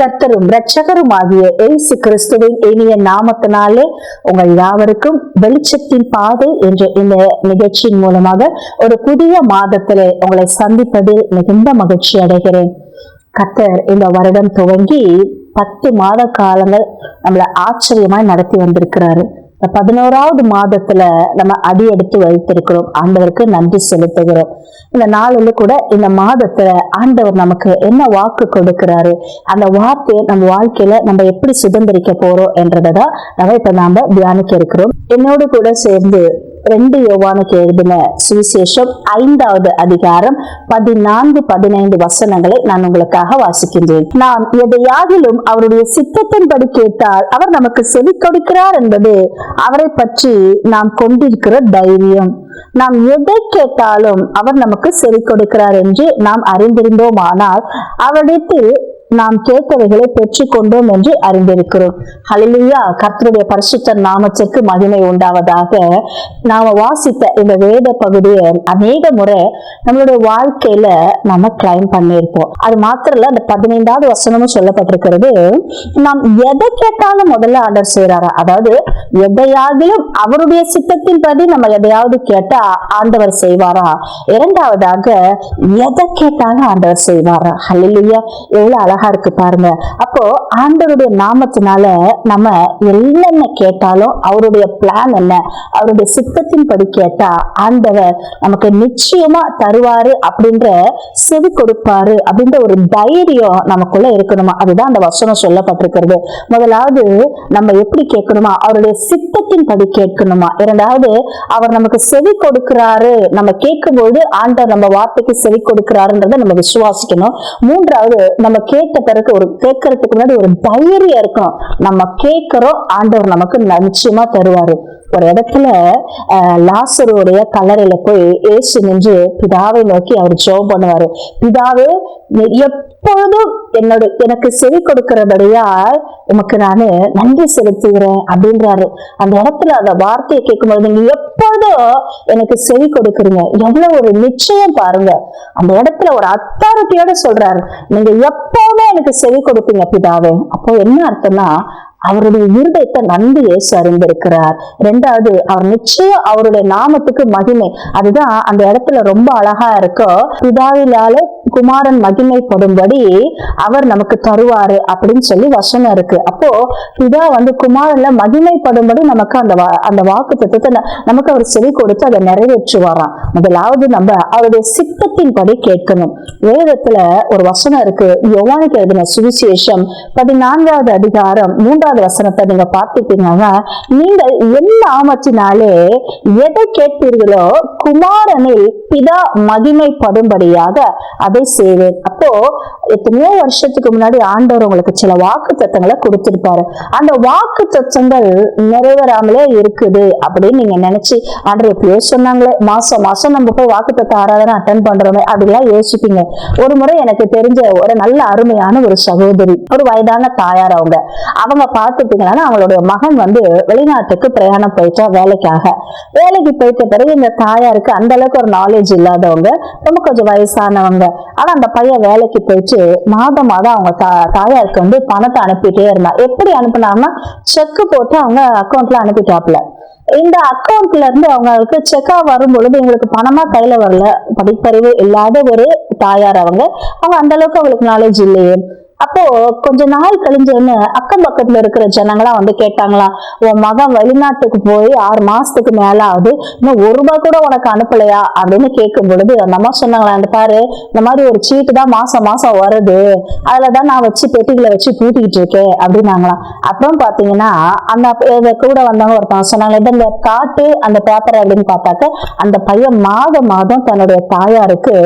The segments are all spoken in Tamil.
கர்த்தரும் இரட்சகரும் ஆகிய இயேசு கிறிஸ்துவின் இனிய நாமத்தினாலே உங்கள் யாவருக்கும் வெளிச்சத்தின் பாதை என்ற இந்த நிகழ்ச்சியின் மூலமாக ஒரு புதிய மாதத்திலே உங்களை சந்திப்பதில் மிகுந்த மகிழ்ச்சி அடைகிறேன். கர்த்தர் இந்த வருடம் துவங்கி பத்து மாத காலங்கள் நம்மளை ஆச்சரியமாய் நடத்தி வந்திருக்கிறாரு. இந்த பதினோராவது மாதத்துல நம்ம அடி எடுத்து வைத்திருக்கிறோம். ஆண்டவருக்கு நன்றி செலுத்துகிறோம். இந்த நாளில் கூட இந்த மாதத்துல ஆண்டவர் நமக்கு என்ன வாக்கு கொடுக்கிறாரு? அந்த வார்த்தையை நம்ம வாழ்க்கையில நம்ம எப்படி சுதந்திரிக்க போறோம் என்றதை தான் நம்ம இப்ப நாம தியானிக்க இருக்கிறோம். என்னோடு கூட சேர்ந்து ரெண்டு யோவானுக்கு எழுதின சுவிசேஷம் ஐந்தாவது அதிகாரம் பதினான்கு பதினைந்து வசனங்களை நான் உங்களுக்காக வாசிக்கின்றேன். நாம் எதையாகிலும் அவருடைய சித்தத்தின்படி கேட்டால் அவர் நமக்கு செவி கொடுக்கிறார் என்பது அவரை பற்றி நாம் கொண்டிருக்கிற தைரியம். நாம் எதை கேட்டாலும் அவர் நமக்கு செவி கொடுக்கிறார் என்று நாம் அறிந்திருந்தோமானால் அவரிடத்தில் நாம் கேட்டவைகளை பெற்றுக்கொண்டோம் என்று அறிந்திருக்கிறோம். ஹalleluya. கர்த்தருடைய பரிசுத்த நாமத்திற்கு மகிமை உண்டாவதாக. நாம வாசித்த இந்த வேத பகுதியை அநேக முறை நம்மளுடைய வாழ்க்கையில நம்ம கிளைம் பண்ணியிருப்போம். அது மாத்திரம் இல்ல அந்த பதினைந்தாவது வசனமும் சொல்லப்பட்டிருக்கிறது. நாம் எதை கேட்டாலும் முதல்ல ஆர்டர் செய்யறாரா அதாவது எதையாகிலும் அவருடைய சித்தத்தின் படி நம்ம எதையாவது கேட்டா ஆண்டவர் செய்வாரா? இரண்டாவதாக எதை கேட்டாலும் ஆண்டவர் செய்வாரா? ஹalleluya. எவ்வளவு அழகா இருக்கு பாருங்க. அப்போ ஆண்டவருடைய நாமத்தினால நம்ம என்னென்ன கேட்டாலும் அவருடைய பிளான் என்ன அவருடைய சித்தத்தின் படி கேட்டா ஆண்டவர் நமக்கு நிச்சயமா தருவாரு அப்படின்ற செவி கொடுப்பாரு அப்படின்ற ஒரு தைரியம் நமக்குள்ள இருக்கணுமா? அதுதான் அந்த வசனம் சொல்லப்பட்டிருக்கிறது. முதலாவது நம்ம எப்படி கேட்கணுமா? அவருடைய சித்தத்தின் படி கேட்கணுமா? இரண்டாவது அவர் நமக்கு செவி கொடுக்கிறாரு. நம்ம கேட்கும்போது ஆண்டவர் நம்ம வார்த்தைக்கு செவி கொடுக்கிறாருன்றதை நம்ம விசுவாசிக்கணும். மூன்றாவது நம்ம கேட்ட பிறகு ஒரு கேட்கறதுக்கு முன்னாடி ஒரு தைரியம் இருக்கணும் நம்ம கேட்கிறோம் ஆண்டவர் நமக்கு நிச்சயமா தருவாரு. ஒரு இடத்துல லாசருடைய கல்லறையில போய் ஏசு நின்று பிதாவை நோக்கி அவர் ஜோம் பண்ணுவாரு. பிதாவே எப்பொழுதும் என்னோட எனக்கு செவி கொடுக்கிறபடியால் உமக்கு நானு நன்றி செலுத்துகிறேன் அப்படின்றாரு. அந்த இடத்துல அந்த வார்த்தையை கேட்கும்போது நீங்க எப்பொழுதும் எனக்கு செவி கொடுக்குறீங்க. எவ்வளவு ஒரு நிச்சயம் பாருங்க. அந்த இடத்துல ஒரு அத்தாரிட்டியோட சொல்றாரு. நீங்க எப்பவுமே எனக்கு செவி கொடுப்பீங்க பிதாவே. அப்போ என்ன அர்த்தம்னா அவருடைய இருதயத்தை நன்கு இயேசு அறிந்திருக்கிறார். ரெண்டாவது அவர் நிச்சயம் அவருடைய நாமத்துக்கு மகிமை. அதுதான் அந்த இடத்துல ரொம்ப அழகா இருக்கோ பிதாவிலால குமாரன் மகிமைப்படும்படி அவர் நமக்கு தருவாரு அப்படின்னு சொல்லி வசனம் இருக்கு. அப்போ பிதா வந்து குமாரன்ல மகிமைப்படும்படி நமக்கு அந்த வா- அந்த வாக்கு தத்துவத்தை நமக்கு அவர் செவி கொடுத்து அதை நிறைவேற்றுவாராம். முதலாவது நம்ம அவருடைய சித்தத்தின்படி கேட்கணும். வேதத்துல ஒரு வசனம் இருக்கு. யோவானுக்கு எழுதின சுவிசேஷம் பதினான்காவது அதிகாரம் மூன்றாவது வசனத்தை நீங்க பார்த்துட்டீங்கன்னா நீங்கள் என் நாமத்தினாலே எதை கேட்பீர்களோ குமாரனில் பிதா மகிமைப்படும்படியாக அதை செய்வேன். அப்போ எத்தனையோ வருஷத்துக்கு முன்னாடி ஆண்டவர் உங்களுக்கு சில வாக்கு தத்தங்களை கொடுத்திருப்பாரு. அந்த வாக்கு தத்தங்கள் நிறைவேறாமலே இருக்குது அப்படின்னு நீங்க நினைச்சு ஆண்டர் எப்பயோ சொன்னாங்களே மாசம் மாசம் நம்ம போய் வாக்கு தத்த ஆராதனை அட்டன் பண்றோமே அப்படிலாம் யோசிப்பீங்க. ஒரு முறை எனக்கு தெரிஞ்ச ஒரு நல்ல அருமையான ஒரு சகோதரி ஒரு வயதான தாயார் அவங்க. அவங்க பார்த்துட்டீங்கன்னா அவங்களுடைய மகன் வந்து வெளிநாட்டுக்கு பிரயாணம் போயிட்டா வேலைக்காக. வேலைக்கு போயிட்ட பிறகு இந்த தாயாருக்கு அந்த அளவுக்கு ஒரு நாலேஜ் இல்லாதவங்க ரொம்ப கொஞ்சம் வயசானவங்க. ஆனா அந்த பையன் வேலைக்கு போயிட்டு மாதம் மாதம் அவங்க தா- தாயாருக்கு வந்து பணத்தை அனுப்பிட்டே இருந்தா எப்படி அனுப்புனாங்கன்னா செக் போட்டு அவங்க அக்கௌண்ட்ல அனுப்பிட்டாப்ல இந்த அக்கௌண்ட்ல இருந்து அவங்களுக்கு செக்கா வரும் பொழுது எங்களுக்கு பணமா கையில வரல. படிப்பறிவு இல்லாத ஒரு தாயார் அவங்க. அவங்க அந்த அளவுக்கு அவங்களுக்கு நாலேஜ் இல்லையே. அப்போ கொஞ்ச நாள் கழிஞ்சோன்னு அக்கம் பக்கத்துல இருக்கிற ஜனங்களாம் வந்து கேட்டாங்களாம் உன் மகன் வெளிநாட்டுக்கு போய் ஆறு மாசத்துக்கு மேல ஆகுது இன்னும் ஒரு ரூபாய் கூட உனக்கு அனுப்பலையா? அப்படின்னு கேட்கும் பொழுது அந்த அம்மா சொன்னாங்களா அந்த பாரு இந்த மாதிரி ஒரு சீட்டு தான் மாசம் மாசம் வருது. அதுலதான் நான் வச்சு பெட்டிகளை வச்சு பூட்டிக்கிட்டு இருக்கேன் அப்படின்னாங்களாம். அப்புறம் பாத்தீங்கன்னா அந்த கூட வந்தவங்க ஒருத்தவங்க சொன்னாங்க "இதை இந்த காட்டு அந்த பேப்பர் அப்படின்னு பார்த்தாக்க அந்த பையன் மாதம் மாதம் தன்னுடைய தாயாருக்கு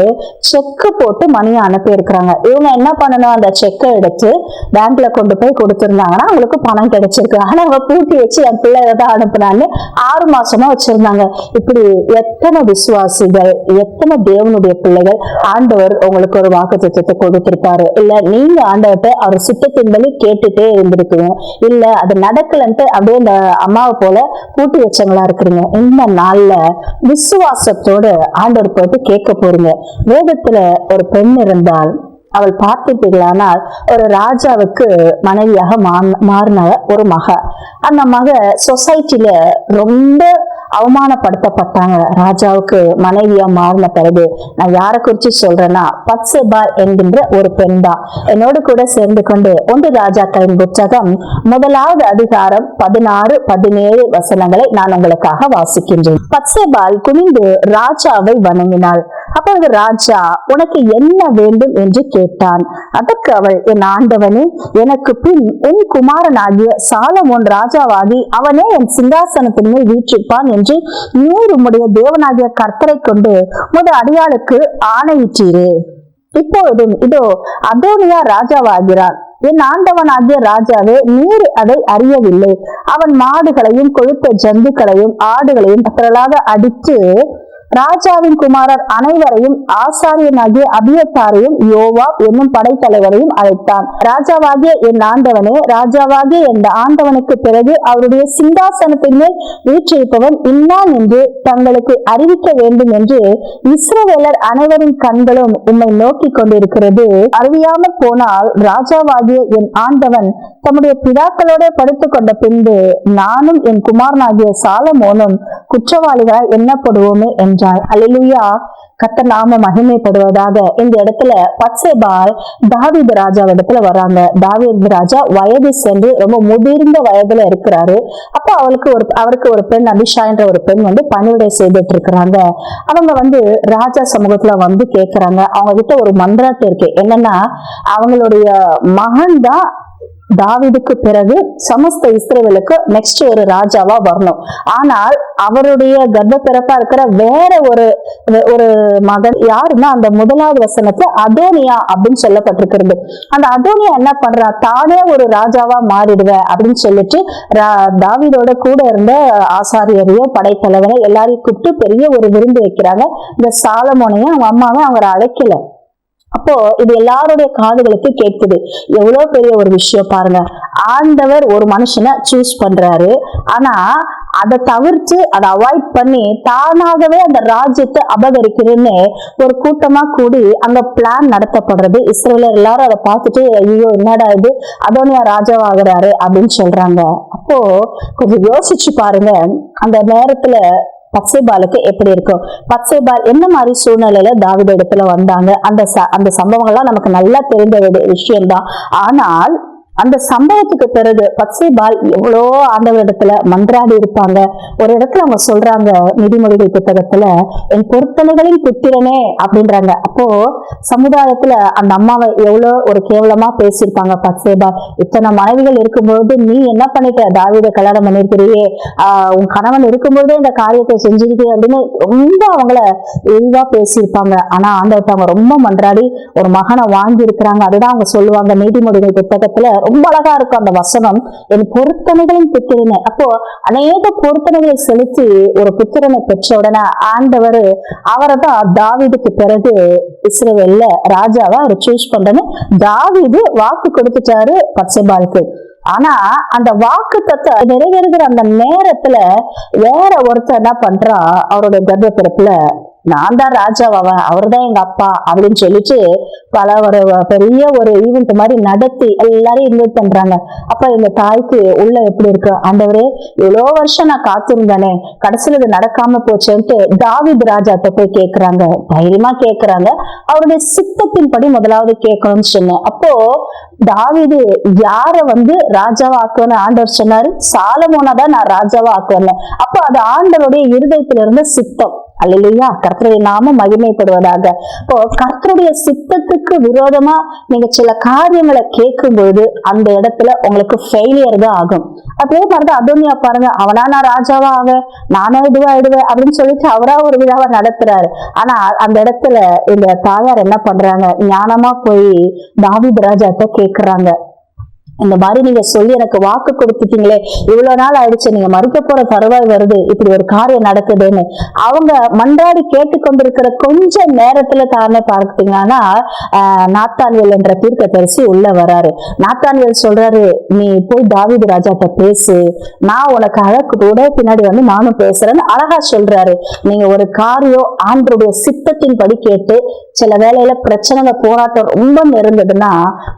செக்கு போட்டு மணியை அனுப்பி இருக்கிறாங்க இவங்க என்ன பண்ணணும் அந்த செக் செக்கை எடுத்து பேங்க்ல கொண்டு போய் கொடுத்திருந்தாங்கன்னா அவங்களுக்கு பணம் கிடைச்சிருக்கு. ஆனா அவங்க பூட்டி வச்சு என் பிள்ளை தான் அனுப்புனான்னு ஆறு மாசமா வச்சிருந்தாங்க. இப்படி எத்தனை விசுவாசிகள் எத்தனை தேவனுடைய பிள்ளைகள் ஆண்டவர் உங்களுக்கு ஒரு வாக்கு திட்டத்தை கொடுத்திருப்பாரு? இல்ல நீங்க ஆண்டவர்கிட்ட அவர் சித்தத்தின்படி கேட்டுட்டே இருந்திருக்கீங்க. இல்ல அது நடக்கலன்ட்டு அப்படியே இந்த அம்மாவை போல பூட்டி வச்சவங்களா இருக்கிறீங்க. இந்த நாள்ல விசுவாசத்தோட ஆண்டவர் போயிட்டு கேட்க போறீங்க. வேதத்துல ஒரு பெண் இருந்தால் அவள் பார்த்துட்டீங்களானால் ஒரு ராஜாவுக்கு மனைவியாக மாறின ஒரு மக அந்த மக சொசைட்டில ரொம்ப அவமானப்படுத்தப்பட்டாங்க. ராஜாவுக்கு மனைவியா மாறின பிறகு நான் யாரை குறிச்சு சொல்றேன்னா பத்செபா என்கின்ற ஒரு பெண் தான் என்னோடு கூட சேர்ந்து கொண்டு ஒன்று ராஜாக்களின் புத்தகம் முதலாவது அதிகாரம் பதினாறு பதினேழு வசனங்களை நான் உங்களுக்காக வாசிக்கின்றேன். பத்செபால் குனிந்து ராஜாவை வணங்கினாள். அப்பொழுது ராஜா உனக்கு என்ன வேண்டும்? என்று கேட்டான். அதற்கு அவள் என் ஆண்டவனே எனக்கு பின் உன் குமாரனாகிய சாலமோன் ராஜாவாகி அவனே என் சிங்காசனத்தின் மேல் வீற்றிருப்பான் என்று நீர் உம்முடைய தேவனாகிய கர்த்தரை கொண்டு முத அடியாளுக்கு ஆணையிட்டீரே. இப்பொழுதும் இதோ அதோனியா ராஜாவாகிறார் என் ஆண்டவனாகிய ராஜாவே நீர் அதை அறியவில்லை. அவன் மாடுகளையும் கொழுத்த ஜந்துக்களையும் ஆடுகளையும் திரளாக அடித்து ராஜாவின் குமாரர் அனைவரையும் ஆசாரியனாகிய அபியத்தாரையும் யோவா என்னும் படைத்தலைவரையும் அழைத்தான். ராஜாவாகிய என் ஆண்டவனே ராஜாவாகிய என் ஆண்டவனுக்கு பிறகு அவருடைய சிங்காசனத்தின் மேல் வீற்றிருப்பவன் இன்னான் என்று தங்களுக்கு அறிவிக்க வேண்டும் என்று இஸ்ரவேலர் அனைவரின் கண்களும் உம்மை நோக்கி கொண்டிருக்கிறது. அறியாமல் போனால் ராஜாவாகிய என் ஆண்டவன் தம்முடைய பிதாக்களோட படுத்துக் கொண்ட பின்பு நானும் என் குமாரனாகிய சாலமோனும் குற்றவாளிகளாய் எண்ணப்படுவோமே என்றாள். அலிலுயா கத்த நாம மகிமைப்படுவதாக. இந்த இடத்துல பச்சைபால் தாவீது ராஜா இடத்துல வராங்க தாவீது ராஜா வயது சென்று ரொம்ப முதிர்ந்த வயதுல இருக்கிறாரு. அப்ப அவளுக்கு ஒரு அவருக்கு ஒரு பெண் அபிஷான்ற ஒரு பெண் வந்து பணிவிடை செய்துட்டு இருக்கிறாங்க. அவங்க வந்து ராஜா சமூகத்துல வந்து கேக்குறாங்க. அவங்க கிட்ட ஒரு மன்றாட்டு இருக்கு. என்னன்னா அவங்களுடைய மகன் தான் தாவிதுக்கு பிறகு சமஸ்த இஸ்ரேலுக்கு நெக்ஸ்ட் ஒரு ராஜாவா வரணும். ஆனால் அவருடைய கர்ப்ப பிறப்பா இருக்கிற வேற ஒரு ஒரு மகன் யாருன்னா அந்த முதலாவது வசனத்துல அதோனியா அப்படின்னு சொல்லப்பட்டிருக்கிறது. அந்த அதோனியா என்ன பண்றா? தானே ஒரு ராஜாவா மாறிடுவேன் அப்படின்னு சொல்லிட்டு ரா- கூட இருந்த ஆசாரியரையோ படைத்தலைவரை எல்லாரையும் கூப்பிட்டு பெரிய ஒரு விருந்து வைக்கிறாங்க. இந்த சாலமோனையும் அவங்க அம்மாவை அவரை அழைக்கல. அப்போ இது எல்லாருடைய காதுகளுக்கு கேட்குது. எவ்வளவு பெரிய ஒரு விஷயம் பாருங்க. ஆண்டவர் ஒரு மனுஷனை சூஸ் பண்றாரு. ஆனா அதை தவிர்த்து அதை அவாய்ட் பண்ணி தானாகவே அந்த ராஜ்யத்தை அபகரிக்கிறேன்னு ஒரு கூட்டமா கூடி அங்க பிளான் நடத்தப்படுறது. இஸ்ரேலர் எல்லாரும் அதை பார்த்துட்டு ஐயோ என்னடா இது? அதோனியா ராஜாவாகிறாரு அப்படின்னு சொல்றாங்க. அப்போ கொஞ்சம் யோசிச்சு பாருங்க. அந்த நேரத்துல பச்சைபாலுக்கு எப்படி இருக்கும்? பச்சைபால் என்ன மாதிரி சூழ்நிலையில தாவித இடத்துல வந்தாங்க? அந்த ச- அந்த சம்பவங்கள்லாம் நமக்கு நல்லா தெரிந்த விஷயம்தான். ஆனால் அந்த சம்பவத்துக்கு பிறகு பச்சைபால் எவ்வளோ ஆண்டவரிடத்துல மன்றாடி இருப்பாங்க. ஒரு இடத்துல அவங்க சொல்றாங்க நிதிமொழிகள் புத்தகத்துல என் பொருத்தனைகளின் புத்திரனே அப்படின்றாங்க. அப்போ சமுதாயத்துல அந்த அம்மாவை எவ்வளோ ஒரு கேவலமா பேசியிருப்பாங்க பச்சைபால். இத்தனை மனைவிகள் இருக்கும்போது நீ என்ன பண்ணிட்ட? தாவித கல்யாணம் பண்ணிருக்கிறியே ஆஹ் உன் கணவன் இருக்கும்போதே இந்த காரியத்தை செஞ்சிருக்கே அப்படின்னு ரொம்ப அவங்கள இழிவா பேசியிருப்பாங்க. ஆனா ஆண்டவர்ட்ட அவங்க ரொம்ப மன்றாடி ஒரு மகனை வாங்கி இருக்கிறாங்க அதுதான் அவங்க சொல்லுவாங்க நீதிமொழிகள் புத்தகத்துல ரொம்ப அழகா இருக்கும் அந்த வசனம். என் பொருத்தனைகளின் புத்திரனை அப்போ அநேக பொருத்தனைகளை செலுத்தி ஒரு புத்திரனை பெற்ற உடனே ஆண்டவர் அவரை தான் பிறகு இஸ்ரேவேல்ல ராஜாவா அவர் சூஸ் பண்றேன்னு தாவிது வாக்கு கொடுத்துட்டாரு பச்சைபாலுக்கு ஆனா அந்த வாக்கு தத்தை நிறைவேறுகிற அந்த நேரத்துல வேற ஒருத்தர் என்ன பண்றான்? அவருடைய கர்ப்ப பிறப்புல நான் தான் ராஜாவாவன் அவர் தான் எங்க அப்பா அப்படின்னு சொல்லிட்டு பல ஒரு பெரிய ஒரு ஈவெண்ட் மாதிரி நடத்தி எல்லாரையும் இன்வைட் பண்றாங்க. அப்ப இந்த தாய்க்கு உள்ள எப்படி இருக்கு? ஆண்டவரே எவ்வளோ வருஷம் நான் காத்திருந்தானே கடைசியில் இது நடக்காம போச்சேன்ட்டு தாவித் ராஜாட்ட போய் கேட்கறாங்க தைரியமா கேட்கறாங்க அவருடைய சித்தத்தின்படி முதலாவது கேட்கணும்னு சொன்னேன். அப்போ தாவிது யார வந்து ராஜாவா ஆக்குவேன்னு ஆண்டவர் சொன்னாரு? சாலமோனா தான் நான் ராஜாவா ஆக்குவேன் அப்போ அது ஆண்டவருடைய இருதயத்துல இருந்த சித்தம். அல்லையா கர்த்தருடைய நாம மகிமைப்படுவதாக. இப்போ கர்த்தருடைய சித்தத்துக்கு விரோதமா நீங்க சில காரியங்களை கேட்கும்போது அந்த இடத்துல உங்களுக்கு ஃபெயிலியர் தான் ஆகும். அதே மாதிரிதான் அதோனியா பாருங்க அவனா நான் ராஜாவா ஆவேன்? நானே இதுவாயிடுவேன் அப்படின்னு சொல்லிட்டு அவரா ஒரு விழாவை நடத்துறாரு. ஆனா அந்த இடத்துல இந்த தாயார் என்ன பண்றாங்க ஞானமா போய் தாவித் ராஜாட்ட கேக்குறாங்க. இந்த மாதிரி நீங்க சொல்லி எனக்கு வாக்கு கொடுத்துட்டீங்களே இவ்வளவு நாள் ஆயிடுச்சு நீங்க மறுக்க போற தருவாய் வருது இப்படி ஒரு காரியம் நடக்குதுன்னு. அவங்க மன்றாடி கேட்டுக்கொண்டிருக்கிற கொஞ்ச நேரத்துல தானே பார்த்தீங்கன்னா ஆஹ், நாத்தான்வேல் என்ற தீர்க்க தரிசி உள்ள வராரு. நாத்தான்வேல் சொல்றாரு நீ போய் தாவிது ராஜாட்ட பேசு. நான் உனக்கு அழகு கூட பின்னாடி வந்து நானும் பேசுறேன்னு அழகா சொல்றாரு. நீங்க ஒரு காரியம் ஆண்டருடைய சித்தத்தின்படி கேட்டு சில வேளையில பிரச்சனைகள் போராட்டம் ரொம்ப நெருங்குதுன்னா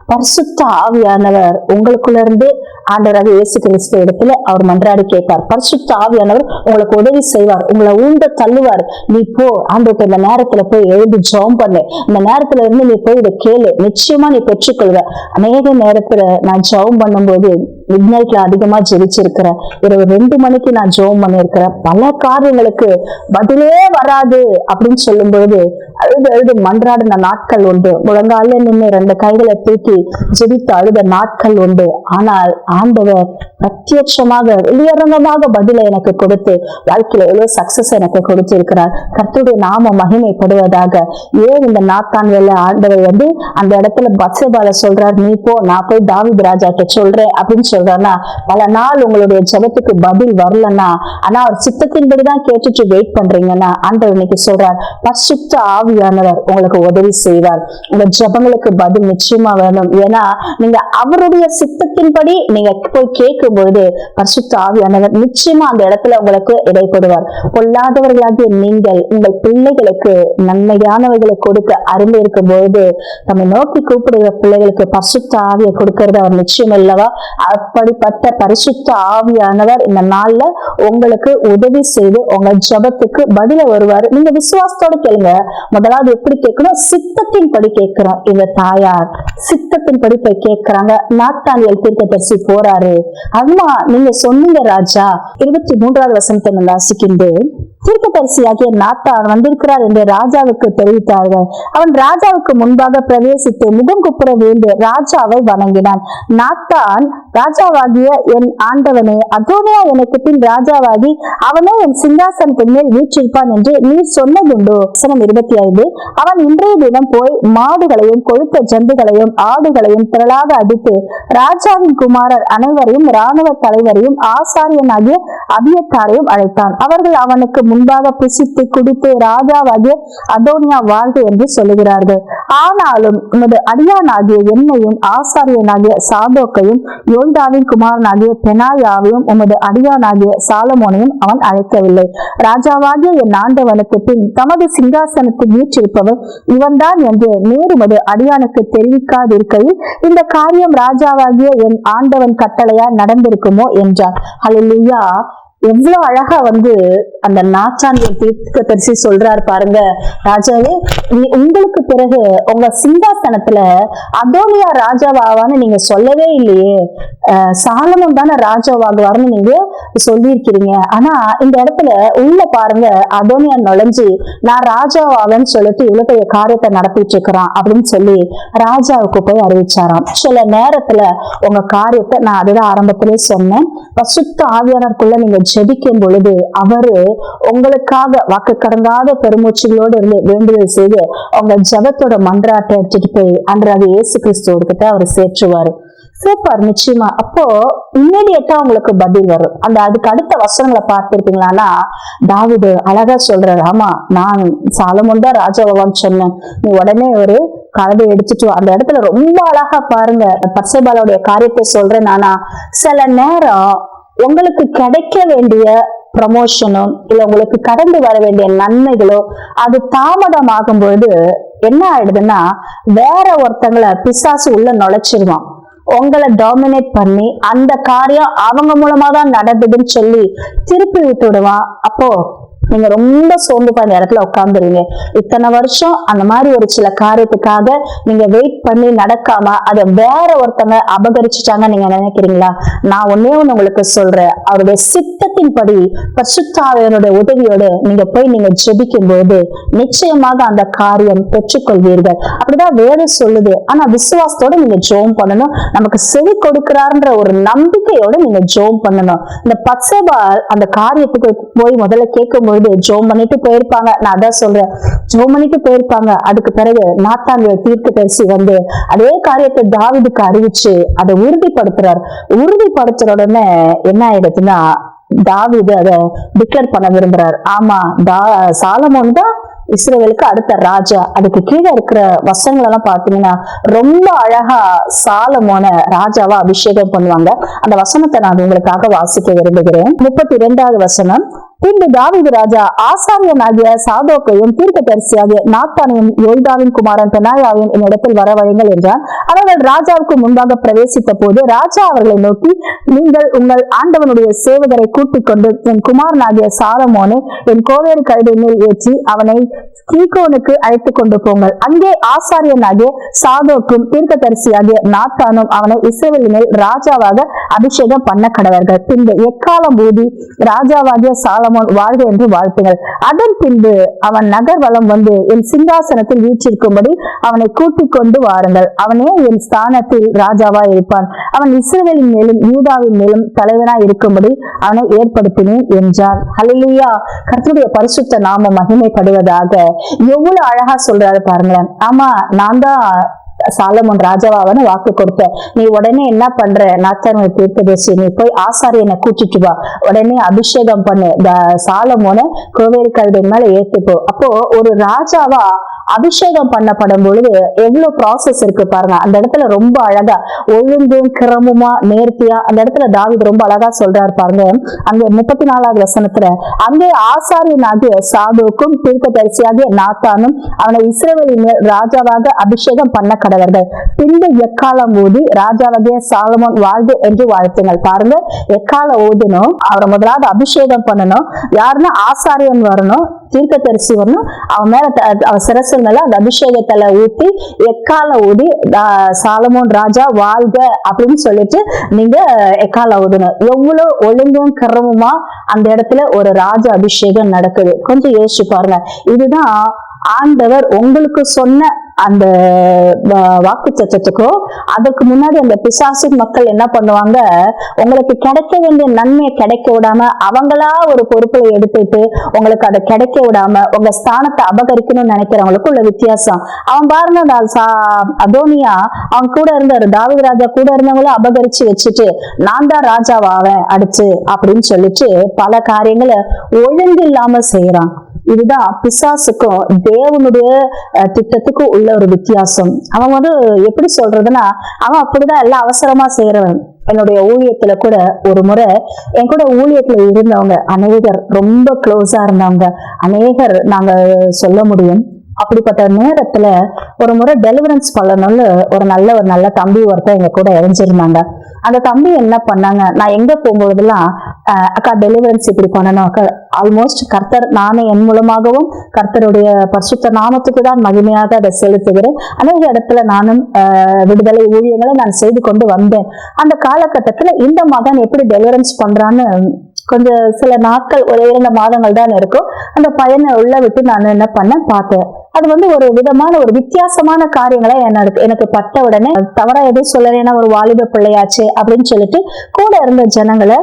பரிசுத்த ஆவியானவர் உங்களுக்குள்ள இருந்து ஆண்டவராக இயேசு கிறிஸ்து இடத்துல அவர் மன்றாடி கேட்பார். பரிசுத்த ஆவியானவர் உங்களுக்கு உதவி செய்வார். உங்களை ஊண்ட தள்ளுவார். நீ போ. ஆண்டவர்கிட்ட இந்த நேரத்துல போய் எழுதி ஜெபம் பண்ணு. இந்த நேரத்துல இருந்து நீ போய் இதை கேளு. நிச்சயமா நீ பெற்றுக்கொள்வ. அநேக நேரத்துல நான் ஜெபம் பண்ணும்போது மிட் நைட்ல அதிகமா ஜெபிச்சிருக்கிறேன் இரவு ரெண்டு மணிக்கு நான் ஜோம் பண்ணியிருக்கிறேன். பல காரியங்களுக்கு பதிலே வராது அப்படின்னு சொல்லும்போது அழுது அழுது மன்றாடின நாட்கள் உண்டு. முழங்கால நின்று ரெண்டு கைகளை தூக்கி ஜெபித்து அழுத நாட்கள் உண்டு. ஆனால் ஆண்டவர் பிரத்யட்சமாக வெளியரங்கமாக பதிலை எனக்கு கொடுத்து வாழ்க்கையில எவ்வளவு சக்சஸ் எனக்கு கொடுத்திருக்கிறார். கர்த்தருடைய நாம மகிமைப்படுவதாக. ஏன் இந்த நாத்தான் வேலை ஆண்டவர் வந்து அந்த இடத்துல பத்சபால சொல்றார் நீ போ நான் போய் தாவித் ராஜாட்ட சொல்றேன் அப்படின்னு சொல்றாருன்னா பல நாள் உங்களுடைய ஜபத்துக்கு பதில் வரலன்னா ஆனா அவர் சித்தத்தின்படிதான் கேட்டுட்டு வெயிட் பண்றீங்கன்னா ஆண்டவர் இன்னைக்கு சொல்றார் பசுத்த ஆவியானவர் உங்களுக்கு உதவி செய்வார். உங்க ஜபங்களுக்கு பதில் நிச்சயமா வேணும் ஏன்னா நீங்க அவருடைய சித்தத்தின்படி நீங்க போய் கேட்கும் பொழுது பசுத்த ஆவியானவர் நிச்சயமா அந்த இடத்துல உங்களுக்கு இடைப்படுவார் பொல்லாதவர்களாகிய நீங்கள் உங்கள் பிள்ளைகளுக்கு நன்மையானவைகளை கொடுக்க அருமை இருக்கும் பொழுது நம்ம நோக்கி கூப்பிடுகிற பிள்ளைகளுக்கு பசுத்த ஆவியை கொடுக்கறது அவர் நிச்சயம் இல்லவா? அப்படிப்பட்ட பரிசுத்த ஆவியானவர் இந்த நாள்ல உங்களுக்கு உதவி செய்து உங்க ஜபத்துக்கு பதில வருவார். நீங்க விசுவாசத்தோட கேளுங்க. முதலாவது எப்படி கேட்கணும்? சித்தத்தின் படி கேட்கிறோம். இந்த தாயார். சித்தத்தின் படி போய் கேட்கிறாங்க. நாத்தானியல் தீர்க்கதரிசி போறாரு. அம்மா நீங்க சொன்னீங்க ராஜா. இருபத்தி மூன்றாவது வசனத்தை நான் வாசிக்கின்றேன். தீர்க்கதரிசியாகிய நாத்தான் வந்திருக்கிறார் என்று ராஜாவுக்கு தெரிவித்தார்கள். அவன் ராஜாவுக்கு முன்பாக பிரவேசித்து முகம் குப்புற வீழ்ந்து ராஜாவை வணங்கினான். நாத்தான் ராஜாவாகிய என் ஆண்டவனே அதோனியா எனக்கு பின் ராஜாவாகி அவனே என் சிங்காசனத்தின் மேல் வீற்றிருப்பான் என்று நீ சொன்னதுண்டோ? வசனம் இருபத்தி ஐந்து. அவன் இன்றைய தினம் போய் மாடுகளையும் கொழுத்த ஜந்துகளையும் ஆடுகளையும் திரளாக அடித்து ராஜாவின் குமாரர் அனைவரையும் இராணுவ தலைவரையும் ஆசாரியனாகிய அபியத்தாரையும் அழைத்தான். அவர்கள் அவனுக்கு முன்பாக புசித்து குடித்து ராஜாவாகிய அதோனியா வாழ்க என்று சொல்லுகிறார்கள். ஆனாலும் உமது அடியானாகிய என்னையும் ஆசாரியனாகிய சாதோக்கையும் யோய்தாவின் குமாரனாகிய பெனாயாவையும் உமது அடியானாகிய சாலமோனையும் அவன் அழைக்கவில்லை. ராஜாவாகிய என் ஆண்டவனுக்கு பின் தமது சிங்காசனத்தில் வீற்றிருப்பவர் இவன்தான் என்று நேருமது அடியானுக்கு தெரிவிக்காதிருக்கையில் இந்த காரியம் ராஜாவாகிய என் ஆண்டவன் கட்டளையா நடந்திருக்குமோ என்றார். ஹalleluya. எவ்வளவு அழகா வந்து அந்த நாச்சாண்டியன் தீர்க்க தரிசி சொல்றாரு பாருங்க. ராஜாவே உங்களுக்கு பிறகு உங்க சிங்காசனத்துல அதோனியா ராஜாவாவான்னு நீங்க சொல்லவே இல்லையே. அஹ் தானே ராஜாவாகுவார்னு நீங்க சொல்லியிருக்கிறீங்க. ஆனா இந்த இடத்துல உள்ள பாருங்க அதோனியா நுழைஞ்சு நான் ராஜாவாகன்னு சொல்லிட்டு இவ்வளவு பெரிய காரியத்தை நடத்திட்டு இருக்கிறான் அப்படின்னு சொல்லி ராஜாவுக்கு போய் அறிவிச்சாராம். சில நேரத்துல உங்க காரியத்தை நான் அதுதான் ஆரம்பத்திலே சொன்னேன். பசுத்த ஆவியானருக்குள்ள நீங்க ஜெபிக்கும் பொழுது அவரு உங்களுக்காக வாக்கு கடந்தாத பெருமூச்சுகளோடு இருந்து வேண்டுதல் செய்து அவங்க ஜபத்தோட மன்றாட்டை எடுத்துட்டு போய் அன்றாவது இயேசு கிறிஸ்துவோட கிட்ட அவர் சேர்த்துவாரு சூப்பர் நிச்சயமா. அப்போ இம்மீடியட்டா உங்களுக்கு பதில் வரும். அந்த அதுக்கு அடுத்த வசனங்களை பார்த்திருப்பீங்களான்னா தாவிது அழகா சொல்றாரு. ஆமா நான் சாலமோன் தான் ராஜாவான்னு சொன்னேன். நீ உடனே ஒரு கழுதை எடுத்துட்டு அந்த இடத்துல ரொம்ப அழகா பாருங்க. பர்சபாலோடைய காரியத்தை சொல்றேன் நானா. சில நேரம் உங்களுக்கு கிடைக்க வேண்டிய ப்ரமோஷனோ இல்ல உங்களுக்கு கடந்து வர வேண்டிய நன்மைகளோ அது தாமதமாகும் பொழுது என்ன ஆயிடுதுன்னா வேற ஒருத்தங்களை பிசாசு உள்ள நுழைச்சிருவான். உங்களை டாமினேட் பண்ணி அந்த காரியம் அவங்க மூலமா தான் நடந்ததுன்னு சொல்லி திருப்பி விட்டு விடுவான் அப்போ நீங்க ரொம்ப சோர்ந்து போய் அந்த இடத்துல உட்காந்துருவீங்க இத்தனை வருஷம் அந்த மாதிரி ஒரு சில காரியத்துக்காக நீங்க வெயிட் பண்ணி நடக்காம அதை வேற ஒருத்தங்க அபகரிச்சுட்டாங்க நீங்க நினைக்கிறீங்களா? நான் ஒன்னே ஒண்ணு உங்களுக்கு சொல்றேன். அவருடைய சித்தத்தின் படி பரிசுத்தாவியனுடைய உதவியோடு நீங்க போய் நீங்க ஜெபிக்கும் போது நிச்சயமாக அந்த காரியம் பெற்றுக்கொள்வீர்கள். அப்படிதான் வேறு சொல்லுது. ஆனா விசுவாசத்தோட நீங்க ஜோம் பண்ணணும். நமக்கு செவி கொடுக்கிறார்ன்ற ஒரு நம்பிக்கையோட நீங்க ஜோம் பண்ணணும். இந்த பச்சைபால் அந்த காரியத்துக்கு போய் முதல்ல கேட்கும் பொழுது ஜோம் பண்ணிட்டு போயிருப்பாங்க. நான் அதான் சொல்றேன். ஜோம் பண்ணிட்டு போயிருப்பாங்க. அதுக்கு பிறகு நாத்தாங்க தீர்க்க பேசி வந்து அதே காரியத்தை தாவிதுக்கு அறிவிச்சு அதை உறுதிப்படுத்துறார். உறுதிப்படுத்துற உடனே என்ன ஆயிடுச்சுன்னா தாவிது அதை டிக்ளேர் பண்ண விரும்புறாரு. ஆமா தா சாலமோன் தான் இஸ்ரேலுக்கு அடுத்த ராஜா. அதுக்கு கீழே இருக்கிற வசனங்கள் எல்லாம் பாத்தீங்கன்னா ரொம்ப அழகா சாலமோன ராஜாவா அபிஷேகம் பண்ணுவாங்க. அந்த வசனத்தை நான் உங்களுக்காக வாசிக்க விரும்புகிறேன். முப்பத்தி இரண்டாவது வசனம் பின்பு தாவிது ராஜா ஆசாரியனாகிய சாதோக்கையும் தீர்க்கதரிசியாகிய நாத்தானையும் யோய்தாவின் குமாரன் பெனாயாவையும் என்னிடத்தில் வரவழைங்கள் என்றார். அவர்கள் ராஜாவுக்கு முன்பாக பிரவேசித்த போது ராஜா அவர்களை நோக்கி நீங்கள் உங்கள் ஆண்டவனுடைய சேவகரை கூட்டிக் கொண்டு என் குமாரனாகிய சாலமோனை என் கோவேறு கழுதை மேல் ஏற்றி அவனை கீகோனுக்கு அழைத்து கொண்டு போங்கள். அங்கே ஆசாரியனாகிய சாதோக்கும் தீர்க்கதரிசியாகிய நாத்தானும் அவனை இஸ்ரவேலின் ராஜாவாக அபிஷேகம் பண்ண கடவர்கள். பின்பு எக்காலம் ஊதி ராஜாவாகிய சாலமோன் வாழ்க என்று வாழ்த்துங்கள். அதன் பின்பு அவன் நகர் வலம் வந்து என் சிங்காசனத்தில் வீற்றிருக்கும்படி அவனை கூட்டிக் கொண்டு வாருங்கள். அவனே என் ஸ்தானத்தில் ராஜாவா இருப்பான். அவன் இஸ்ரவேலின் மேலும் யூதாவின் மேலும் தலைவனாய் இருக்கும்படி அவனை ஏற்படுத்தினேன் என்றார் ஹalleluya. கர்த்தருடைய பரிசுத்த நாம மகிமைப்படுவதாக எவ்வளவு அழகா சொல்றாரு பாருங்களேன். ஆமா நான் தான் சாலமோன் ராஜாவாவன்னு வாக்கு கொடுத்த. நீ உடனே என்ன பண்ற? நாத்தான தீர்க்கதரிசி. நீ போய் ஆசாரியனை கூட்டிட்டு வா. உடனே அபிஷேகம் பண்ணு. த- சாலமோனை கோவேரி கழுதை மேல ஏத்துப்போ அப்போ ஒரு ராஜாவா அபிஷேகம் பண்ணப்படும் பொழுது எவ்வளவு ப்ராசஸ் இருக்கு பாருங்க. அந்த இடத்துல ரொம்ப அழகா ஒழுங்கும் கிரமமா நேர்த்தியா அந்த இடத்துல தாவீது ரொம்ப அழகா சொல்றாரு பாருங்க. அங்க முப்பத்தி நாலாவது வசனத்துல அங்கே ஆசாரியனாகிய சாதுக்கும் தீர்க்க தரிசியாகிய நாத்தானும் அவனை இஸ்ரவேலின் மேல் ராஜாவாக அபிஷேகம் பண்ண கடவர்கள் பின்பு எக்காலம் ஊதி ராஜாவாகிய சாலமோன் வாழ்க என்று வாழ்த்துங்கள். பாருங்க எக்கால ஊதணும் அவரை முதலாவது அபிஷேகம் பண்ணணும். யாருன்னா ஆசாரியன் வரணும் தீர்க்கதரிசி வரணும் அவன் மேல அவன் சிரசு மேல அந்த அபிஷேகத்துல ஊத்தி எக்கால ஊதி சாலமோன் ராஜா வாழ்க அப்படின்னு சொல்லிட்டு நீங்க எக்கால ஊதணும் எவ்வளவு ஒழுங்கும் கிரமமா அந்த இடத்துல ஒரு ராஜ அபிஷேகம் நடக்குது. கொஞ்சம் யோசிச்சு பாருங்க. இதுதான் ஆண்டவர் உங்களுக்கு சொன்ன அந்த வாக்கு சட்டத்துக்கோ அதுக்கு முன்னாடி அந்த பிசாசின் மக்கள் என்ன பண்ணுவாங்க உங்களுக்கு கிடைக்க வேண்டிய நன்மையை கிடைக்க விடாம அவங்களா ஒரு பொறுப்பை எடுத்துட்டு உங்களுக்கு அதை கிடைக்க விடாம உங்க ஸ்தானத்தை அபகரிக்கணும்னு நினைக்கிறவங்களுக்கு உள்ள வித்தியாசம். அவன் பாருங்க சா- அதோனியா அவன் கூட இருந்தாரு தாவது ராஜா கூட இருந்தவங்களும் அபகரிச்சு வச்சுட்டு நான் தான் ராஜாவாவேன் அடிச்சு அப்படின்னு சொல்லிட்டு பல காரியங்களை ஒழுங்கு இல்லாம செய்யறான் இதுதான் பிசாசுக்கும் தேவனுடைய திட்டத்துக்கும் உள்ள ஒரு வித்தியாசம். அவன் வந்து எப்படி சொல்றதுன்னா அவன் அப்படிதான் எல்லாம் அவசரமா செய்யறவன் என்னுடைய ஊழியத்துல கூட ஒரு முறை என் கூட ஊழியத்துல இருந்தவங்க அநேகர் ரொம்ப க்ளோஸா இருந்தவங்க அநேகர் நாங்க சொல்ல முடியும். அப்படிப்பட்ட நேரத்துல ஒரு முறை டெலிவரன்ஸ் பண்ணணும்னு ஒரு நல்ல ஒரு நல்ல தம்பி ஒருத்தர் எங்க கூட இறைஞ்சிருந்தாங்க அந்த தம்பி என்ன பண்ணாங்க நான் எங்க போகும்போதெல்லாம் அக்கா டெலிவரன்ஸ் இப்படி பண்ணணும் அக்கா ஆல்மோஸ்ட் கர்த்தர் நானே என் மூலமாகவும் கர்த்தருடைய பரிசுத்த நாமத்துக்கு தான் மகிமையாக அதை செலுத்துகிறேன். அநேக இடத்துல நானும் விடுதலை ஊழியங்களை நான் செய்து கொண்டு வந்தேன். அந்த காலகட்டத்துல இந்த மகன் எப்படி டெலிவரன்ஸ் பண்றான்னு கொஞ்சம் சில நாட்கள் ஒரு இரண்டு மாதங்கள் தான் இருக்கும். அந்த பையனை உள்ள விட்டு நான் என்ன பண்ண பார்த்தேன். அது வந்து ஒரு விதமான ஒரு வித்தியாசமான காரியங்களை எனக்கு எனக்கு பட்ட உடனே தவறா எதுவும் சொல்லலைன்னா ஒரு வாலிப பிள்ளையாச்சு அப்படின்னு சொல்லிட்டு கூட இருந்த ஜனங்களை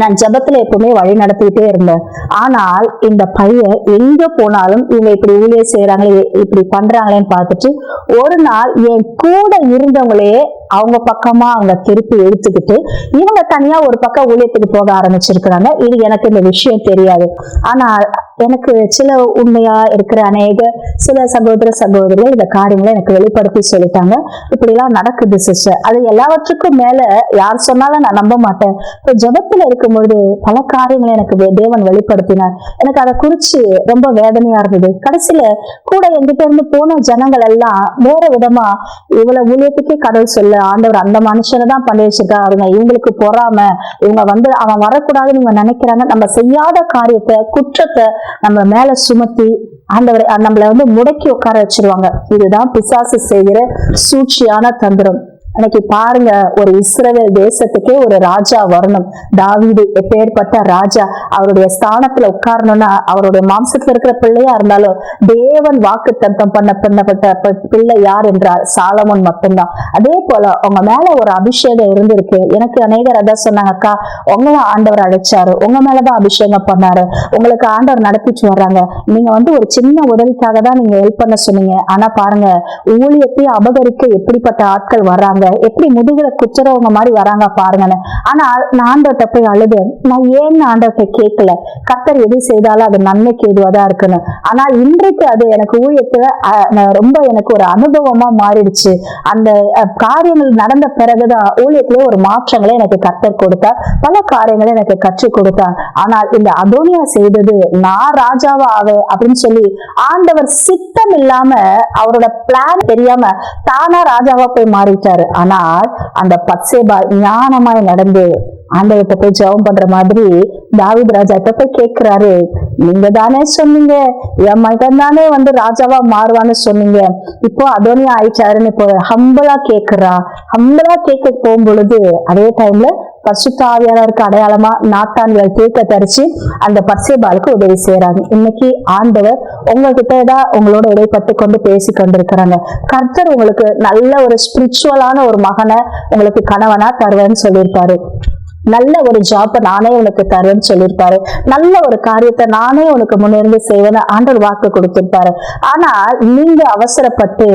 நான் ஜெபத்துல எப்பவுமே வழி நடத்திட்டே இருந்தேன். ஆனால் இந்த பையன் எங்க போனாலும் இவங்க இப்படி ஊழியர் செய்யறாங்களே இப்படி பண்றாங்களேன்னு பார்த்துட்டு ஒரு நாள் என் கூட இருந்தவங்களே அவங்க பக்கமா அவங்க திருப்பி எடுத்துக்கிட்டு இவங்க தனியா ஒரு பக்கம் ஊழியத்துக்கு போக ஆரம்பிச்சிருக்கிறாங்க. இது எனக்கு இந்த விஷயம் தெரியாது. ஆனா எனக்கு சில உண்மையா இருக்கிற அநேக சில சகோதர சகோதரிகள் இந்த காரியங்களை எனக்கு வெளிப்படுத்தி சொல்லிட்டாங்க. இப்படி எல்லாம் நடக்குது சிஸ்டர் அது எல்லாவற்றுக்கும் மேல யார் சொன்னாலும் நான் நம்ப மாட்டேன். இப்போ ஜெபத்துல இருக்கும்பொழுது பல காரியங்களை எனக்கு தேவன் வெளிப்படுத்தினார். எனக்கு அதை குறிச்சு ரொம்ப வேதனையா இருந்தது. கடைசியில கூட எங்கிட்ட இருந்து போன ஜனங்கள் எல்லாம் வேற விதமா இவ்வளவு ஊழியத்துக்கே கடவுள் சொல்ல ஆண்டவர் அந்த மனுஷனை தான் பண்ணி வச்சிருக்காருங்க. இவங்களுக்கு பொறாம இவங்க வந்து அவன் வரக்கூடாதுன்னு இவங்க நினைக்கிறாங்க. நம்ம செய்யாத காரியத்தை குற்றத்தை நம்ம மேல சுமத்தி ஆண்டவர் நம்மளை வந்து முடக்கி உட்கார வச்சிருவாங்க. இதுதான் பிசாசு செய்கிற சூழ்ச்சியான தந்திரம். இன்னைக்கு பாருங்க ஒரு இஸ்ரவேல் தேசத்துக்கே ஒரு ராஜா வரணும். தாவீது எப்பேற்பட்ட ராஜா. அவருடைய ஸ்தானத்துல உட்காரணும்னா அவருடைய மாம்சத்துல இருக்கிற பிள்ளையா இருந்தாலும் தேவன் வாக்கு தத்தம் பண்ண பண்ணப்பட்ட பிள்ளை யார் என்றால் சாலமன் மட்டும்தான். அதே போல உங்க மேல ஒரு அபிஷேகம் இருந்திருக்கு. எனக்கு அநேகர் அதான் சொன்னாங்க அக்கா உங்களை ஆண்டவர் அழைச்சாரு. உங்க மேலதான் அபிஷேகம் பண்ணாரு. உங்களுக்கு ஆண்டவர் நடத்திட்டு வர்றாங்க. நீங்க வந்து ஒரு சின்ன உதவிக்காக தான் நீங்க ஹெல்ப் பண்ண சொன்னீங்க. ஆனா பாருங்க ஊழியத்தை அபகரிக்க எப்படிப்பட்ட ஆட்கள் வர்றாங்க. எப்படி முதுகுல குச்சரவங்க மாதிரி வராங்க பாருங்கன்னு ஆனா நான் ஆண்டவர்கிட்ட போய் அழுது நான் ஏன் ஆண்டவர்கிட்ட கேட்கல? கத்தர் எது செய்தாலும் அது நன்மைக்கு எதுவாதான் இருக்குன்னு. ஆனா இன்றைக்கு அது எனக்கு ஊழியத்துல ரொம்ப எனக்கு ஒரு அனுபவமா மாறிடுச்சு. அந்த காரியங்கள் நடந்த பிறகுதான் ஊழியத்துல ஒரு மாற்றங்களை எனக்கு கத்தர் கொடுத்தார். பல காரியங்களை எனக்கு கற்றுக் கொடுத்தார். ஆனால் இந்த அதோனியா செய்தது நான் ராஜாவா ஆவே அப்படின்னு சொல்லி ஆண்டவர் சித்தம் இல்லாம அவரோட பிளான் தெரியாம தானா ராஜாவா போய் மாறிட்டாரு. ஆனால் அந்த பத்சேபா ஞானமாய் நடந்து ஆண்டவர்கிட்ட போய் ஜெபம் பண்ற மாதிரி தாவித் ராஜா கிட்ட போய் கேட்கிறாரு நீங்க தானே சொன்னீங்க. என் மகன் தானே வந்து ராஜாவா மாறுவான்னு சொன்னீங்க. இப்போ அதோனியா ஆயிட்டாருன்னு இப்போ ஹம்பலா கேக்குறா. ஹம்பலா கேட்க போகும் பொழுது அதே டைம்ல பசுத்தாவியாளருக்கு அடையாளமா நாட்டான்கள் தீர்க்க தரிச்சு அந்த பசேபாலுக்கு உதவி செய்யறாங்க இன்னைக்கு ஆண்டவர் உங்ககிட்ட தான் உங்களோட இடைப்பட்டு கொண்டு பேசி கொண்டிருக்கிறாங்க. கர்த்தர் உங்களுக்கு நல்ல ஒரு ஸ்பிரிச்சுவலான ஒரு மகனை உங்களுக்கு கணவனா தருவேன்னு சொல்லியிருப்பாரு. நல்ல ஒரு ஜாப்பை நானே உனக்கு தருவேன்னு சொல்லியிருப்பாரு நல்ல ஒரு காரியத்தை நானே உனக்கு முன்னிருந்து செய்வேன்னு ஆண்டவர் வாக்கு கொடுத்திருப்பாரு. ஆனா நீங்க அவசரப்பட்டு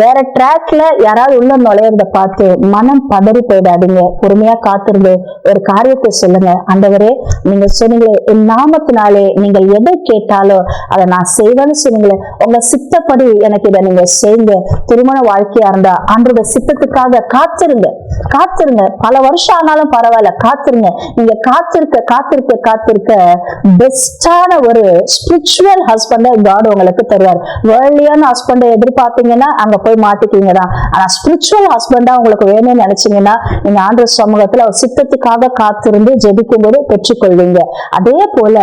வேற ட்ராக்ல யாராவது உள்ள நுழையிறத பார்த்து மனம் பதறி போயிடாதீங்க. பொறுமையா காத்திருந்து ஒரு காரியத்தை சொல்லுங்க. ஆண்டவரே நீங்க சொன்னீங்களே என் நாமத்தினாலே நீங்கள் எதை கேட்டாலோ அதை நான் செய்வேன்னு சொன்னீங்களே. உங்க சித்தப்படி எனக்கு இதை நீங்க செய்யுங்க. திருமண வாழ்க்கையா இருந்தா ஆண்டோட சித்தத்துக்காக காத்திருங்க. காத்திருங்க. பல வருஷம் ஆனாலும் பரவாயில்ல. காத்திருங்க. நீங்க காத்திருக்க காத்திருக்க காத்திருக்க பெஸ்டான ஒரு ஸ்பிரிச்சுவல் ஹஸ்பண்டை காட் உங்களுக்கு தருவார். வேர்ல்டியான ஹஸ்பண்டை எதிர்பார்த்தீங்கன்னா அங்க போய் மாட்டிக்கீங்க தான் ஆனா ஸ்பிரிச்சுவல் ஹஸ்பண்டா உங்களுக்கு வேணும்னு நினைச்சீங்கன்னா நீங்க ஆண்டு சமூகத்துல அவர் சித்தத்துக்காக காத்திருந்து ஜெபிக்கும் போது பெற்றுக்கொள்வீங்க. அதே போல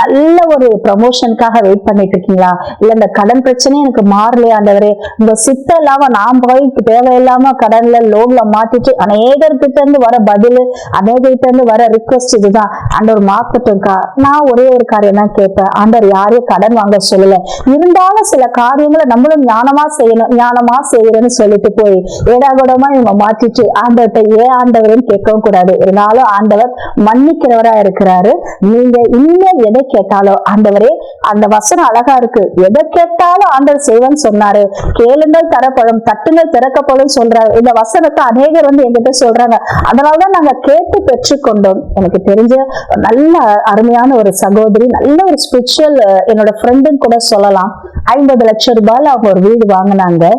நல்ல ஒரு ப்ரமோஷனுக்காக வெயிட் பண்ணிட்டு இருக்கீங்களா? இல்ல இந்த கடன் பிரச்சனை எனக்கு மாறலையா ஆண்டவரே. இந்த சித்தம் இல்லாம நான் போய் தேவையில்லாம கடன்ல லோன்ல மாட்டிட்டு அநேகர்கிட்ட இருந்து வர பதில் அதே அநேகிட்ட இருந்து வர ரிக்வஸ்ட் இதுதான். ஆண்டவர் மாத்தட்டும்க்கா நான் ஒரே ஒரு காரியம் தான் கேட்பேன். ஆண்டவர் யாரையும் கடன் வாங்க சொல்லல. இருந்தாலும் சில காரியங்களை நம்மளும் ஞானமா செய்யணும் ஞானமா செய்யறேன்னு சொல்லிட்டு போய் ஏடாகூடமா இவங்க மாத்திட்டு ஆண்டவர்கிட்ட ஏன் ஆண்டவர்னு கேட்கவும் கூடாது. இருந்தாலும் ஆண்டவர் மன்னிக்கிறவரா இருக்கிறாரு. நீங்க இன்னும் எதை கேட்டாலும் ஆண்டவரே அந்த வசனம் அழகா இருக்கு. எதை கேட்டாலும் ஆண்டவர் செய்வேன்னு சொன்னாரு. கேளுங்கள் தரப்படும் தட்டுங்கள் திறக்கப்படும் சொல்றாரு. இந்த வசனத்தை அநேகர் வந்து எங்கிட்ட சொல்றாங்க. அதனாலதான் நாங்க கேட்டு பெற்றுக்கொண்டோம். எனக்கு தெரிஞ்ச நல்ல அருமையான ஒரு சகோதரி நல்ல ஒரு ஸ்பிரிச்சுவல் என்னோட ஃப்ரெண்டுன்னு கூட சொல்லலாம். ஐம்பது லட்சம் ரூபாயில அவங்க ஒரு வீடு வாங்கினாங்க.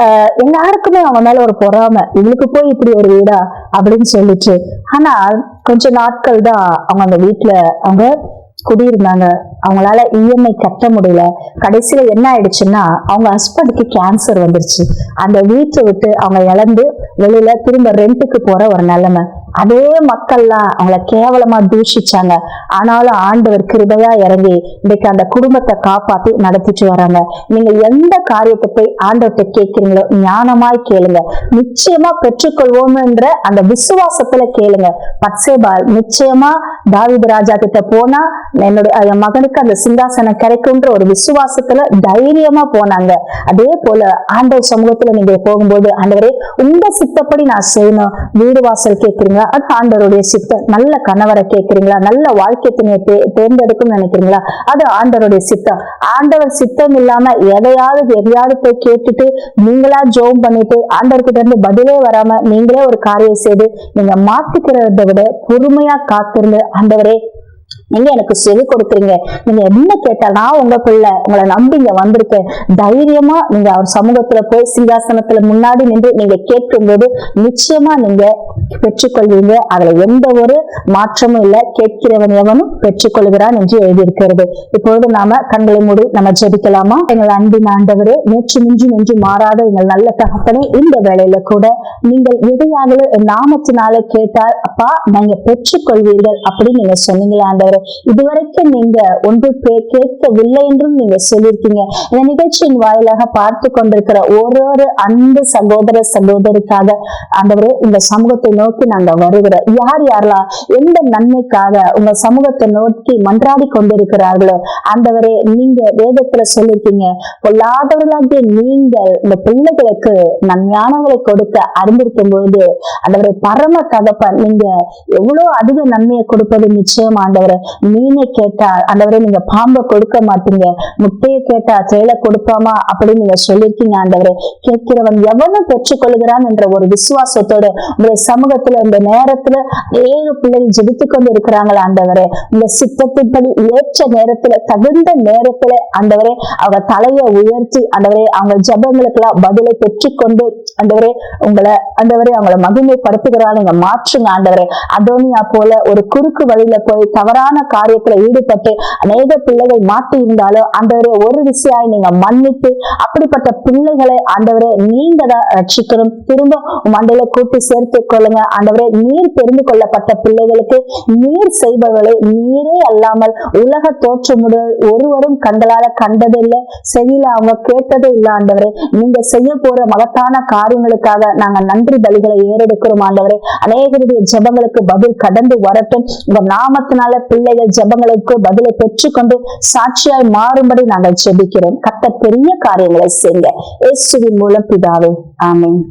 ஆஹ் எல்லாருக்குமே அவனால மேல ஒரு பொறாமை. இவளுக்கு போய் இப்படி ஒரு வீடா? அப்படின்னு சொல்லிட்டு. ஆனா கொஞ்ச நாட்கள் தான் அவங்க அந்த வீட்டுல அவங்க குடியிருந்தாங்க. அவங்களால இஎம்ஐ கட்ட முடியல. கடைசியில என்ன ஆயிடுச்சுன்னா அவங்க ஹஸ்பண்டுக்கு கேன்சர் வந்துருச்சு. அந்த வீட்டை விட்டு அவங்க இழந்து வெளியில திரும்ப ரெண்டுக்கு போற ஒரு நிலைமை. அதே மக்கள்லாம் அவங்கள கேவலமா தூஷிச்சாங்க. ஆனாலும் ஆண்டவர் கிருபையா இறங்கி இன்னைக்கு அந்த குடும்பத்தை காப்பாத்தி நடத்திட்டு வராங்க. நீங்க எந்த காரியத்தை போய் ஆண்டவர்கிட்ட கேட்கிறீங்களோ ஞானமாய் கேளுங்க. நிச்சயமா பெற்றுக்கொள்வோம்ன்ற அந்த விசுவாசத்துல கேளுங்க. பட்சேபால் நிச்சயமா தாவித ராஜா கிட்ட போனா என்னுடைய என் மகனுக்கு அந்த சிங்காசனம் கிடைக்கும்ன்ற ஒரு விசுவாசத்துல தைரியமா போனாங்க. அதே போல ஆண்டவர் சமூகத்துல நீங்க போகும்போது ஆண்டவரே உங்க சித்தப்படி நான் செய்யணும். வீடு வாசல் கேட்கிறீங்களா அது சித்தம் நல்ல கணவரை கேட்கிறீங்களா? நல்ல வாழ்க்கை துணையை தே தேர்ந்தெடுக்கும் நினைக்கிறீங்களா? அது ஆண்டவருடைய சித்தம் ஆண்டவர் சித்தம் இல்லாம எதையாவது எதையாவது போய் கேட்டுட்டு நீங்களா ஜோம் பண்ணிட்டு ஆண்டவர்கிட்ட இருந்து பதிலே வராம நீங்களே ஒரு காரியம் செய்து நீங்க மாத்திக்கிறத விட பொறுமையா காத்திருந்து ஆண்டவரே நீங்க எனக்கு செவி கொடுக்குறீங்க. நீங்க என்ன கேட்டா நான் உங்க பிள்ளை. உங்களை நம்பி இங்க வந்திருக்கேன். தைரியமா நீங்க அவர் சமூகத்துல போய் சிங்காசனத்துல முன்னாடி நின்று நீங்க கேட்கும்போது நிச்சயமா நீங்க பெற்றுக்கொள்வீங்க. அதுல எந்த ஒரு மாற்றமும் இல்ல. கேட்கிறவன் எவனும் பெற்றுக்கொள்கிறான் என்று எழுதியிருக்கிறது. இப்பொழுது நாம கண்களை மூடி நம்ம ஜெபிக்கலாமா? எங்கள் அன்பின் ஆண்டவரே நேற்று மிஞ்சி நின்று மாறாத எங்கள் நல்ல தகப்பனே இந்த வேலையில கூட நீங்கள் எதையாவது நாமத்தினால கேட்டால் அப்பா நீங்க பெற்றுக்கொள்வீர்கள் அப்படின்னு நீங்க சொன்னீங்களா ஆண்டவரே. ஆண்டவரே இதுவரைக்கும் நீங்க ஒன்று பே- கேட்கவில்லை என்றும் நீங்க சொல்லியிருக்கீங்க. இந்த நிகழ்ச்சியின் வாயிலாக பார்த்து கொண்டிருக்கிற ஒரு ஒரு அன்பு சகோதர சகோதரிக்காக ஆண்டவரே உங்க சமூகத்தை நோக்கி நாங்க வருகிறோம். யார் யாரெல்லாம் எந்த நன்மைக்காக உங்க சமூகத்தை நோக்கி மன்றாடி கொண்டிருக்கிறார்களோ ஆண்டவரே நீங்க வேதத்துல சொல்லிருக்கீங்க பொல்லாதவர்களாகிய நீங்கள் இந்த பிள்ளைகளுக்கு நன்மையானவரை கொடுக்க அறிந்திருக்கும் போது ஆண்டவரை பரம தகப்பன் நீங்க எவ்வளவு அதிக நன்மையை கொடுப்பது நிச்சயம் ஆண்டவரை. மீனை கேட்டா ஆண்டவரே நீங்க பாம்பை கொடுக்க மாட்டீங்க. முட்டையை கேட்டா செயலை கொடுப்பாமா? அப்படின்னு நீங்க சொல்லியிருக்கீங்க ஆண்டவரே. கேட்கிறவன் எவனும் பெற்றுக்கொள்கிறான் என்ற ஒரு விசுவாசத்தோட உங்களுடைய சமூகத்துல இந்த நேரத்துல ஏழு பிள்ளைகள் ஜெபித்து கொண்டு இருக்கிறாங்களா ஆண்டவரே. உங்க சித்தத்தின்படி ஏற்ற நேரத்துல தகுந்த நேரத்துல ஆண்டவரே அவங்க தலையை உயர்த்தி ஆண்டவரே அவங்க ஜபங்களுக்கெல்லாம் பதிலை பெற்றுக்கொண்டு ஆண்டவரே உங்களை ஆண்டவரே அவங்களை மகிமைப்படுத்துகிறாங்க நீங்க மாற்றுங்க ஆண்டவரே. அதோனியா போல ஒரு குறுக்கு வழியில போய் தவறான தவறான காரியத்துல ஈடுபட்டு அநேக பிள்ளைகள் மாட்டி இருந்தாலும் ஆண்டவரே ஒரு விஷயம் நீங்க மன்னித்து அப்படிப்பட்ட பிள்ளைகளை ஆண்டவரே நீங்க தான் ரட்சிக்கணும். திரும்ப மண்டையில கூட்டி சேர்த்து கொள்ளுங்க. ஆண்டவரே நீர் தெரிந்து கொள்ளப்பட்ட பிள்ளைகளுக்கு நீர் செய்பவர்களை நீரே அல்லாமல் உலக தோற்றம் ஒருவரும் கண்களால கண்டதில்லை செவியில அவங்க கேட்டதே இல்லை ஆண்டவரே. நீங்க செய்ய போற மகத்தான காரியங்களுக்காக நாங்க நன்றி பலிகளை ஏறெடுக்கிறோம் ஆண்டவரே. அநேகருடைய ஜபங்களுக்கு பதில் கடந்து வரட்டும். உங்க நாமத்தினால பிள்ளை பிள்ளைகள் ஜபங்களுக்கு பதிலை பெற்றுக்கொண்டு சாட்சியாய் மாறும்படி நாங்கள் ஜெபிக்கிறோம். கத்த பெரிய காரியங்களை செய்ய இயேசுவின் மூலம் பிதாவே. ஆமேன்.